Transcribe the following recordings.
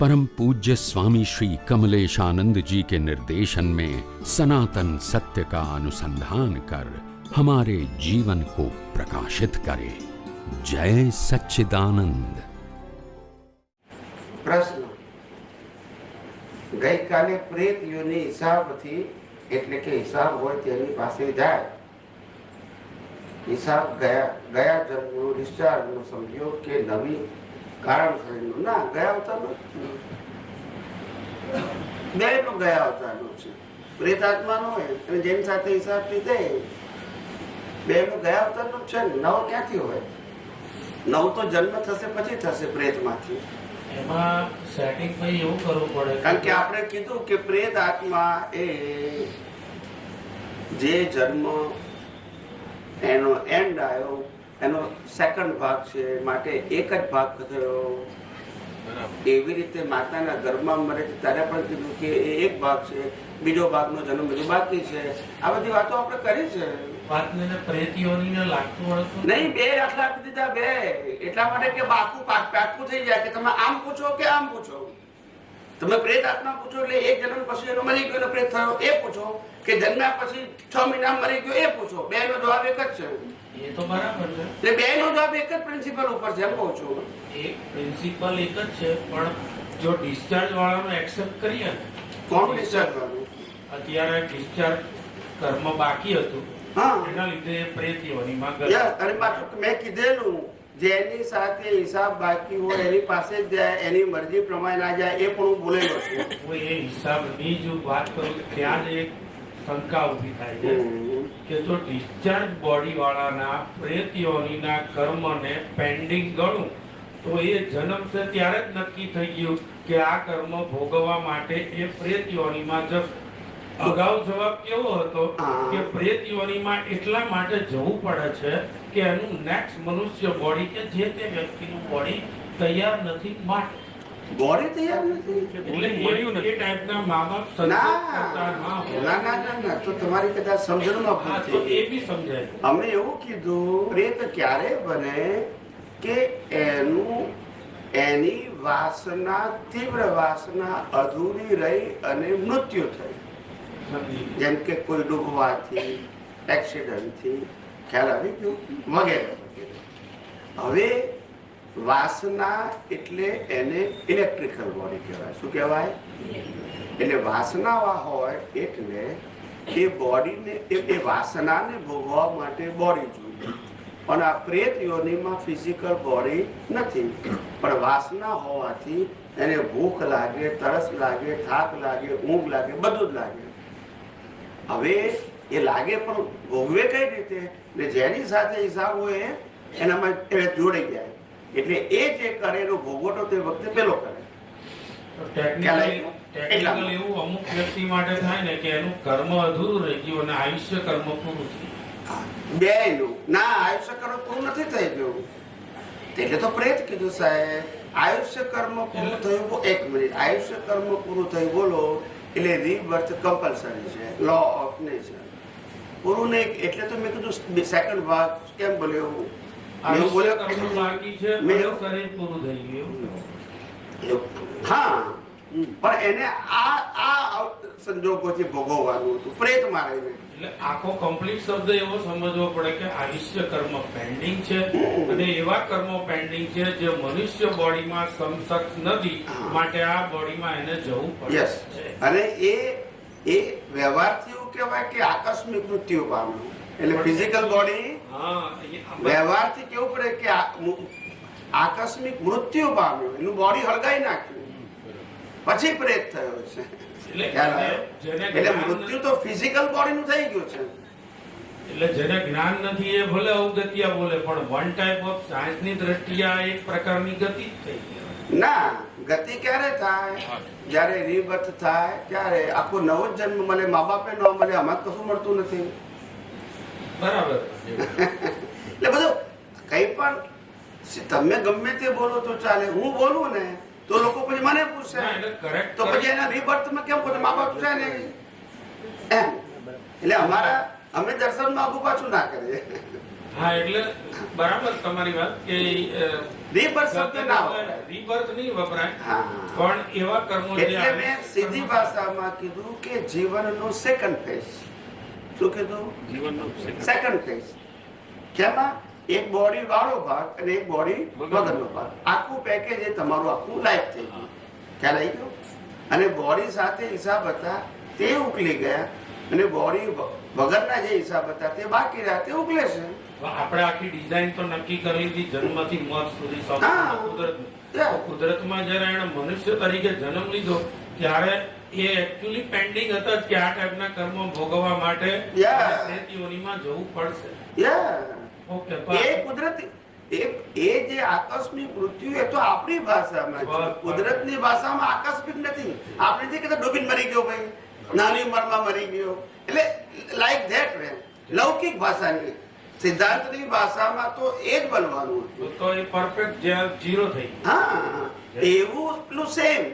परम पूज्य स्वामी श्री कमलेशानंद जी के निर्देशन में सनातन सत्य का अनुसंधान कर हमारे जीवन को प्रकाशित करे जय सच्चिदानंद પ્રશ્ન ગઈકાલે પ્રેત યોની હિસાબથી એટલે કે હિસાબ હોય તેની પાસે જાય હિસાબ ગયા ગયા જન્મનું ડિસ્ચાર્જનું સમજ્યો કે નવી કારણ શરીરનું ના ગયા અવતારનું બે નું ગયા અવતારનું છે. પ્રેત આત્માનો હોય અને જેની સાથે હિસાબથી દે બે નું ગયા અવતારનું છે નવ ક્યાંથી હોય? નવ તો જન્મ થશે પછી થશે પ્રેતમાંથી. એમાં સેટિંગ ભાઈ એવું કરવું પડે કારણ કે આપણે કીધું કે પ્રેત આત્મા એ જે જન્મ એનો એન્ડ આવ્યો એનો સેકન્ડ ભાગ છે માટે એક જ ભાગ થયો. એવી રીતે માતાના ગર્ભમાં મરે ત્યારે પણ કીધું કે એ એક ભાગ છે બીજો ભાગનો જન્મ હજુ બાકી છે. આ બધી વાતો આપણે કરી છે. નહીં બે આટલા આપી દીધા બે. એટલા માટે કે બાકું પાક- પાકું થઈ જાય કે તમે આમ પૂછો કે આમ પૂછો. તમે પ્રેત આત્મા પૂછો એટલે એક જન્મ પછી એનો મરી ગયો પ્રેત થયો એ પૂછો કે જન્મ્યા પછી છ મહિના મરી ગયો એ પૂછો. બે નો જવાબ એક જ છે. એ તો બરાબર છે. બે નો જવાબ એક જ પ્રિન્સિપલ ઉપર છે એમ કહું છું. એક પ્રિન્સિપલ એક જ છે પણ જો ડિસ્ચાર્જ વાળાનો એક્સેપ્ટ કરીએ ને કોણ ડિસ્ચાર્જ વાળું? અત્યારે ડિસ્ચાર્જ કર્મ બાકી હતું. હા. એના લીધે પ્રેતમાં ગયો. અને પાછું મેં કીધેલું. જેની સાથે હિસાબ બાકી હોય, એની પાસે જ જાય, એની મરજી પ્રમાણે ના જાય, એ પણ હું બોલેલો છું. એ હિસાબની જો વાત કરું ત્યાં જ એક શંકા ઊભી થાય છે કે જો ડિસ્ચાર્જ બોડી વાળાના પ્રેતીઓનીના કર્મને પેન્ડિંગ ગણું, તો એ જન્મશે ત્યારે જ નક્કી થઈ ગયું કે આ કર્મ ભોગવવા માટે એ પ્રેત યોનીમાં જશે. અગાઉ જવાબ કેવો હતો કે પ્રેત યોનીમાં એટલા માટે જવું પડે છે કે એનું નેક્સ્ટ મનુષ્ય બોડી કે જે તે વ્યક્તિનું બોડી તૈયાર નથી માટે. બોડી તૈયાર નથી? એટલે એ- એ ટાઈપના મા બાપ ના. કરતા ના ના ના તો તમારી કદાચ સમજણમાં ભૂલ થઈ. એ બી સમજાય. અમે એવું કીધું પ્રેત ક્યારે બને કે એનું એની વાસના તીવ્ર વાસના અધૂરી રહી અને મૃત્યુ થઈ. જેમ કે કોઈ ડૂબવાથી એક્સિડન્ટથી, ખ્યાલ આવી ગયો વગેરે. હવે વાસના એટલે એને ઇલેક્ટ્રિકલ બોડી કહેવાય. શું કહેવાય? એટલે વાસના હોય એટલે એ બોડીને, એ વાસનાને ભોગવવા માટે બોડી જોઈએ. પણ આ પ્રેત યોનિમાં ફિઝિકલ બોડી નથી. પણ વાસના હોવાથી એને ભૂખ લાગે, તરસ લાગે, થાક લાગે, ઊંઘ લાગે, બધું જ લાગે. હવે એ લાગે પણ ભોગવે કઈ રીતે? ને જેની સાથે હિસાબ હોય એનામાં જોડાઈ જાય. એટલે એ જે કરે એનો ભોગવટો તે વખતે પેલો કરે. ટેકનિકલી એવું અમુક વ્યક્તિ માટે થાય ને કે એનું કર્મ અધૂરું રહી ગયું અને આયુષ્ય કર્મ પૂરું થયું બે નું ના આયુષ્ય કર્મ પૂરું નથી થઈ ગયું. એટલે તો પ્રેત કીધું સાહેબ. આયુષ્ય કર્મ પૂરું થયું એક મિનિટ. આયુષ્ય કર્મ પૂરું થયું બોલો. એટલે રીબર્થ કમ્પલસરી છે. લો ઓફ નેચર પૂરું નહીં એટલે તો મેં કીધું સેકન્ડ ભાગ કેમ બોલ્યો હું? બોલ્યો પણ એને આ આ સંજોગોથી ભોગવવાનું હતું. પ્રેત મારે એટલે આખો કમ્પ્લીટ શબ્દ એવો સમજવો પડે કે આયુષ્ય કર્મ પેન્ડિંગ છે અને એવા કર્મો પેન્ડિંગ છે જે મનુષ્ય બોડીમાં સમકક્ષ નથી માટે આ બોડીમાં એને જવું પડે. છે અને એ એ વ્યવહારથી એવું કહેવાય કે આકસ્મિક મૃત્યુ પામ્યું. એટલે ફિઝિકલ બોડી વ્યવહારથી કેવું પડે કે આકસ્મિક મૃત્યુ પામ્યું. એનું બોડી હળગાઈ નાખ્યું. પછી પ્રેત થયો છે. એટલે મૃત્યુ તો ફિઝિકલ બોડીનું થઈ ગયું છે. એટલે જેને જ્ઞાન નથી એ ભલે અવગતિયા બોલે પણ વન ટાઈપ ઓફ સાયન્સની દ્રષ્ટિએ આ એક પ્રકારની ગતિ જ થઈ ગઈ. ના ગતિ ક્યારે થાય? જ્યારે રીબર્થ થાય ત્યારે આખો નવો જન્મ મળે મા બાપે ન મળે આમાં કશું મળતું નથી. બરાબર. એટલે બધું કઈ પણ તમે ગમે તે બોલો તો ચાલે. હું બોલું ને તો લોકો પછી મને પૂછશે તો પછી એના રીબર્થમાં કેમ પૂછે? મા બાપ છે ને એમ. એટલે અમારા અમે દર્શનમાં આગુ પાછું ના કરીએ. હા એટલે બરાબર તમારી વાત કે રીબર્થ શબ્દ ના વપરાય. રિબર્થ નહીં વપરાય હા પણ એવા કર્મો એટલે મેં સીધી ભાષામાં કીધું કે જીવનનો સેકન્ડ ફેઝ શું કીધું? સેકન્ડ ફેઝ કેમાં? એક બોડી વાળો ભાગ અને એક બોડી વગરનો ભાગ. આખું પેકેજ એ તમારું આખું લાઈફ થઈ ગયું. ખ્યાલ આવી ગયો? અને બોડી સાથે હિસાબ હતા તે ઉકલી ગયા. અને બોડી વગરના જે હિસાબ હતા તે બાકી રહ્યા તે ઉકલે છે. આપણે આખી ડિઝાઇન તો નક્કી કરી હતી જન્મથી મોત સુધી. કુદરતમાં જ્યારે એને મનુષ્ય તરીકે જન્મ લીધો ત્યારે એ એકચ્યુઅલી પેન્ડિંગ હતા કે આ ટાઈપના કર્મો ભોગવવા માટે. યોનિમાં જવું પડશે. ઓકે એ કુદરતી એ જે આકસ્મિક મૃત્યુ એ તો આપણી ભાષામાં છે. કુદરતની ભાષામાં આકસ્મિક નથી. આપણે જે કહેતા ડૂબીને મરી ગયો ભાઈ. નાની ઉંમરમાં મરી ગયો. એટલે લાઈક ધેટ લૌકિક ભાષાની. સિદ્ધાંતની ભાષામાં તો એ જ બનવાનું તો એ પરફેક્ટ જ્યાં થઈ હા એવું સેમ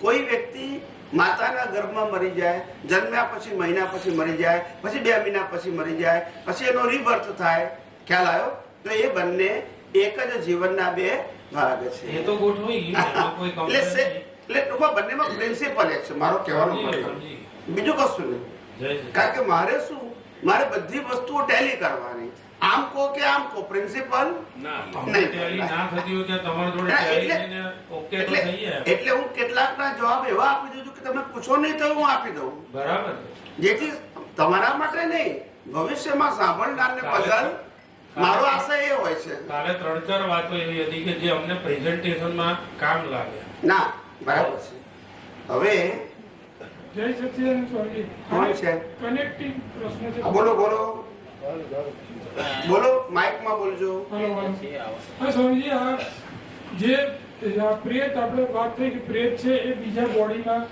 કોઈ વ્યક્તિ માતાના ગર્ભમાં મરી જાય જન્મ્યા પછી મહિના પછી મરી જાય પછી બે મહિના પછી મરી જાય પછી એનો રિબર્થ થાય. ખ્યાલ આવ્યો? તો એ બંને એક જ જીવનના બે ભાગ છે. એ તો કોઈ એટલે ટૂંકમાં બંનેમાં પ્રિન્સિપલ એક છે. મારો કહેવાનો. બીજું કશું નહીં. કારણ કે મારે શું મારે બધી વસ્તુઓ ટેલી કરવાની. આમ કહો કે આમ કો પ્રિન્સિપલ. એટલે હું કેટલાકના જવાબ એવા આપી દઉં છું કે તમે પૂછો નહીં તો હું આપી દઉં. બરાબર. જેથી તમારા માટે નહીં ભવિષ્યમાં સાંભળનારને પગલ મારો આશય એ હોય છે. કાલે ત્રણ ચાર વાતો એવી હતી કે જે અમને પ્રેઝન્ટેશનમાં કામ લાગે. ના બરાબર છે. હવે જય સચ્ચિદાનંદ સ્વામી. કોણ છે? કનેક્ટિંગ પ્રશ્ન છે. બોલો બોલો. બોલો માઇકમાં બોલજો. Hello hello. હા સ્વામીજી આ જે પ્રેત આપણે વાત થઈ કે પ્રેત છે એ બીજા બોડીમાં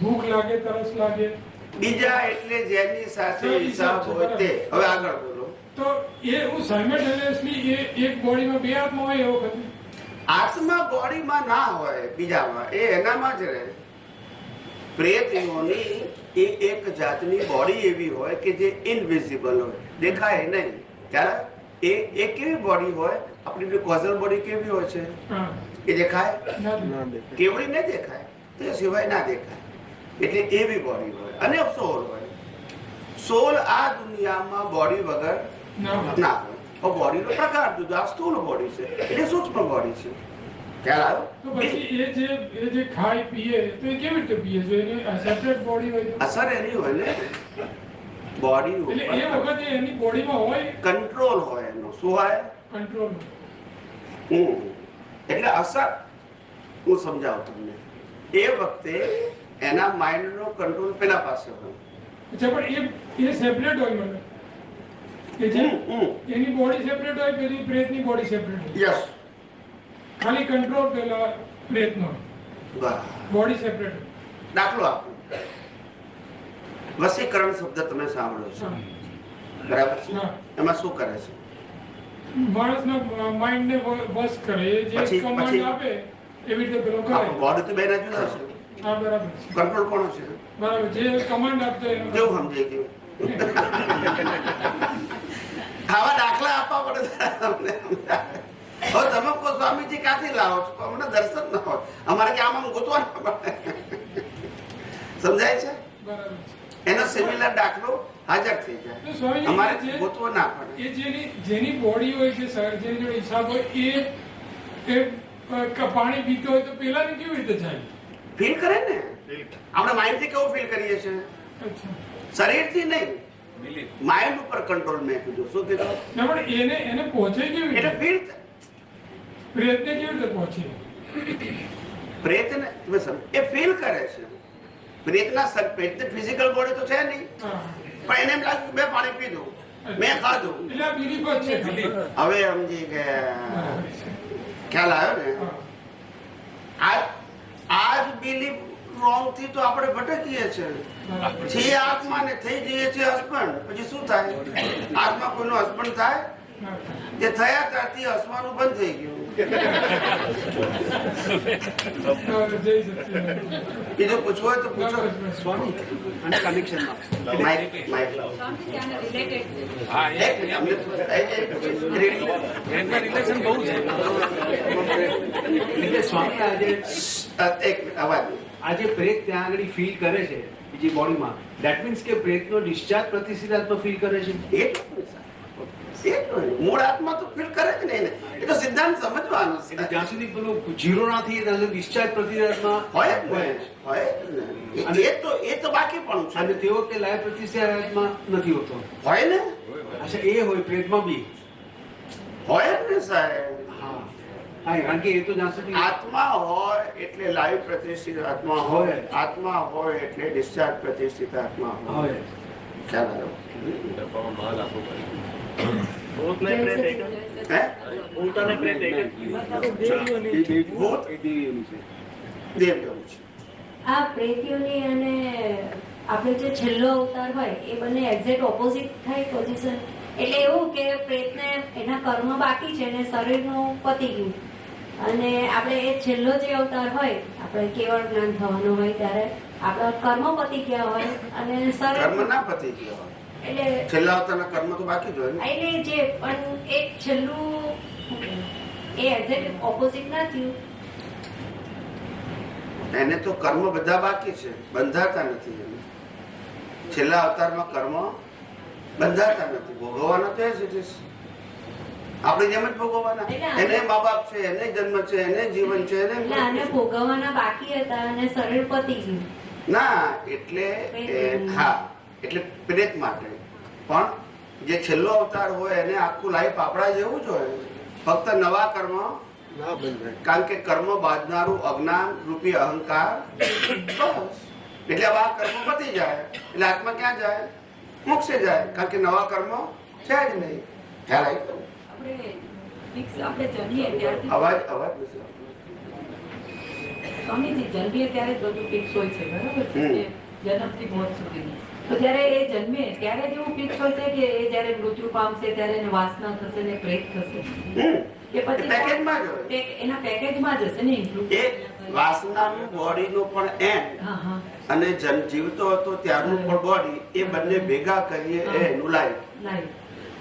ભૂખ લાગે તરસ લાગે. બીજા એટલે જેની સાથે હિસાબ હોય તે. હવે આગળ બોલો. તો એ હું સાયમલ્ટેનિયસલી એ એક બોડીમાં બે આત્મા હોય એવો કદી આત્મા બોડીમાં ના હોય બીજામાં એ એનામાં જ રહે. પ્રેત યોની એ એક જાતની બોડી એવી હોય કે જે ઇનવિઝિબલ હોય. દેખાય નહીં. ત્યારે એ એ કેવી બોડી હોય? આપણી કોઝલ બોડી કેવી હોય છે? એ દેખાય? કેવડી ન દેખાય. તે સિવાય ના દેખાય. એટલે એવી બોડી હોય. અને સોલ હોય. સોલ આ દુનિયામાં બોડી વગર ના હોય. બોડીનો પ્રકાર જુદો. આ સ્થૂળ બોડી છે. એટલે સૂક્ષ્મ બોડી છે. ખ્યાલ તો આવ્યો પછી એ જે એ જે ખાય પીએ તો એ કેવી રીતે પીએ? જો એની સેપરેટ બોડી હોય અસર એની હોય ને? બોડી એટલે એ વખતે એની બોડીમાં હોય? કંટ્રોલ હોય એનો. શું હોય? કંટ્રોલ હમ. એટલે અસર. હું સમજાવું તમને. એ વખતે એના માઇન્ડનો કંટ્રોલ પેલા પાસે હોય. અચ્છા પણ એ એ સેપરેટ હોય મને કે જે. એની બોડી સેપરેટ હોય પેલી પ્રેતની બોડી સેપરેટ યસ ખાલી કંટ્રોલ પેલા પ્રેતનો બોડી સેપરેટ દાખલો આપો. વસીકરણ શબ્દ તમે સાંભળો છો. બરાબર છે? એમાં શું કરે છે? માણસના માઇન્ડને વશ કરે. જે કમાન્ડ આપે એવી રીતે પેલો કરે. બોડી તો બેના જુદા છે. હા બરાબર કંટ્રોલ કોનો છે? બરાબર. જે કમાન્ડ આપતો એનો કેવું સમજે કે? આવા દાખલા આપવા પડે હવે તમે કહો સ્વામીજી ક્યાંથી લાવો છો? અમને દર્શન ના હોય. અમારે કે આમાં આમ ગોતવા ના પડે સમજાય છે? એનો સિમિલર દાખલો હાજર થઈ જાય. અમારે ગોતવો ના પડે. એ જેની જેની બોડી હોય છે સર જેની જોડે હિસાબ હોય એ એ પાણી પીતો હોય તો પેલાને કેવી રીતે જાય ફીલ કરે ને? આપણે માઇન્ડથી કેવું ફીલ કરીએ છીએ? શરીરથી નહીં. માઇન્ડ ઉપર કંટ્રોલ મેં કીધું શું કીધું? પણ એને એને પહોંચે કેવી એટલે ફીલ પ્રેતને કેવી રીતે પહોંચે? પ્રયત્ન એ ફીલ કરે છે. પ્રેતના સર ફિઝિકલ બોડી તો છે નહીં. પણ એને એમ લાગ્યું મેં પાણી પીધું મેં ખાધું. જ. હવે સમજી કે ખ્યાલ આવ્યો ને? આ આ બિલીફ રોંગથી તો આપણે ભટકીએ છીએ. છે આત્મા ને થઈ જઈએ છીએ હસબન્ડ પછી શું થાય? આત્મા કોઈનો હસબન્ડ થાય? જે થયા ત્યારથી હસવાનું બંધ થઈ ગયું. બીજું પૂછવું હોય તો પૂછો. સ્વામી અને રિલેશન બહુ છે. સ્વામી આજે એક અવાજ. આજે પ્રેત ત્યાં આગળ ફીલ કરે છે બીજી બોડીમાં. દેટ મીન્સ કે પ્રેતનો ડિસ્ચાર્જ પ્રતિશીલાત્મક ફીલ કરે છે. એ જ ને, સાહેબ. એ જ ને. મૂળ આત્મા તો ફીલ કરે જ ને એને. એ તો સિદ્ધાંત સમજવાનો એટલે છે. જ્યાં સુધી પેલું જીરો ના થઈએ ત્યાં સુધી ડિસ્ચાર્જ પ્રતિક્રિયામાં હોય જ ને, હોય જ ને. એ- એ તો એ તો બાકી પણ અને છે તે વખતે લાઈવ પ્રતિક્રિયામાં નથી હોતો હોય ને અચ્છા એ હોય પ્રેતમાં બી હોય જ ને સાહેબ હા હા કારણ કે એ તો જ્યાં સુધી આત્મા હોય એટલે લાઈવ પ્રતિષ્ઠિત આત્મા હોય હોય. આત્મા હોય એટલે ડિસ્ચાર્જ પ્રતિષ્ઠિત આત્મા હોય હોય ખ્યાલ આવ્યો? હે? ભૂત દેવયોની છે આ પ્રેતીઓની અને આપણે જે છેલ્લો અવતાર હોય એ બંને એક્ઝેક્ટ ઓપોઝિટ થાય પોઝિશન એટલે એવું કે પ્રેતને એના કર્મ બાકી છે અને શરીરનું પતી ગયું અને આપણે એ છેલ્લો જે અવતાર હોય આપણે કેવળ જ્ઞાન થવાનું હોય ત્યારે આપણા કર્મ પતી ગયા હોય અને શરીર કર્મ ના પતી ગયા હોય. એટલે છેલ્લા અવતારના કર્મ તો બાકી જ હોય એટલે જે પણ એક છેલ્લું એ એક્ઝેક્ટ ઓપોઝિટ ના થયું. એને તો કર્મ બધા બાકી છે બંધાતા નથી એને. છેલ્લા અવતારમાં કર્મ બંધાતા નથી. ભોગવવાના તો એઝ ઇટ ઇઝ આપણે જેમ જ ભોગવવાના. એને મા બાપ છે એને જન્મ છે એને જીવન છે એને આને ભોગવવાના બાકી હતા અને શરીર પતી ગયું. ના એટલે હા એટલે પ્રેત માટે. પણ જે છેલ્લો અવતાર હોય એને આખું લાઈફ આપણા જેવું જ હોય. ફક્ત નવા કર્મ. કારણ કે કર્મ બાંધનારું અજ્ઞાન રૂપી અહંકાર. બસ. એટલે આ કર્મ પતી જાય. એટલે આત્મા ક્યાં જાય? મોક્ષે જાય. કારણ કે નવા કર્મ છે જ નહીં. ખ્યાલ આવી અવાજ અવાજ. સ્વામીજી જન્મીએ ત્યારે બધું ફિક્સ હોય છે. બરાબર છે? જન્મથી મોત સુધીનું. તો જ્યારે એ જન્મે ત્યારે જ એવું ફિક્સ હોય છે કે એ જ્યારે મૃત્યુ પામશે ત્યારે એને વાસના થશે ને પ્રેત થશે? કે પછી પેકેજમાં જ એના પેકેજમાં જ હશે ને ઇન્ક્લુડ એ વાસનાનું બોડીનું પણ એન્ડ અને જન જીવતો હતો ત્યારનું પણ બોડી એ બંને ભેગા કરીએ એ એનું લાઈફ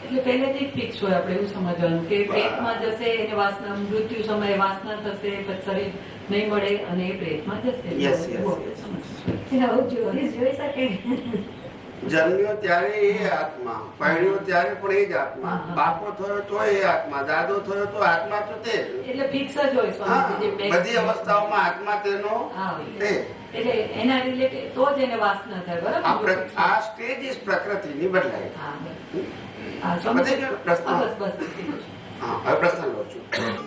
એટલે પહેલેથી ફિક્સ હોય આપણે એવું સમજવાનું કે પ્રેતમાં જશે એને વાસના મૃત્યુ સમયે વાસના થશે પછી શરીર નહીં મળે અને એ પ્રેતમાં જશે. યસ યસ સમજ જોઈ શકે. જન્મ્યો ત્યારે એ આત્મા પહેણ્યો ત્યારે પણ એ જ આત્મા. બાપો થયો તો એ આત્મા દાદો થયો તો આત્મા તો તે એટલે ફિક્સ જ હોય બધી અવસ્થાઓમાં આત્મા તેનો તે. એટલે એના રિલેટેડ તો જ એને વાસના થાય બરાબર? આ આ સ્ટેજીસ પ્રકૃતિની બદલાય. હા, બસ. હા, હવે પ્રશ્ન. ઠીક છે.